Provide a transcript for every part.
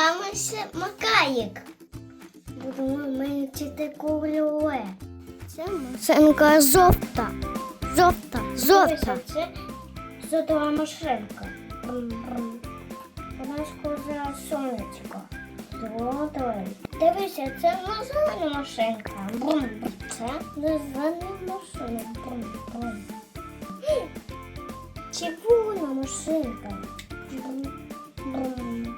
вами макаїк. Будемо мити кольоре. Це машинка жовта. Жовта, жовта. Це жовта машинка. Вона схожа сонечко. Дивися, це зелена машинка. Брум. Це зелена машинка. Брум, брум. Червона машинка. Брум, брум.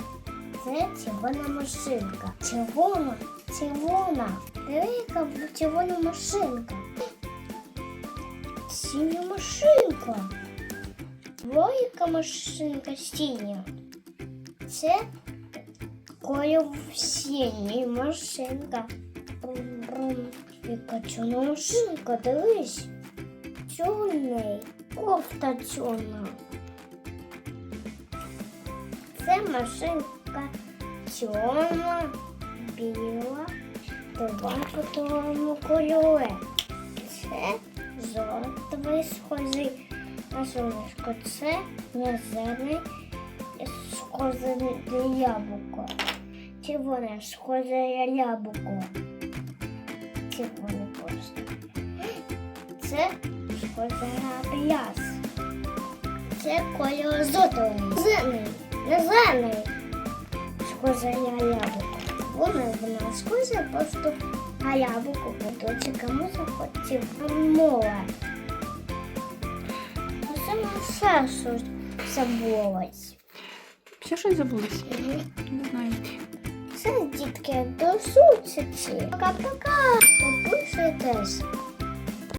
Це червона машинка. Червона, червона. Яка червона машинка. Синя машинка. Велика машинка синя. Це колір синій машинка. Брум-брум. Яка чорна машинка, дивись. Чорний. Кофта чорна. Це машинка чорна, біла, два по тому кольору. Це жовтий схожий на сонечко. Це зелений схоже на яблуко. Червоне схоже на яблуко. Червоне просто. Це схоже на пляс. Це кольор золотий. Зелений. Не зелений. Схоже на яблуко. Вона вона схожа просто на яблуко. Куточками захотів море. Це все, що забулось. Ще щось забулось? Не знаю. Все, дітки, до зустрічі. Пока-пока. Підписуйтесь.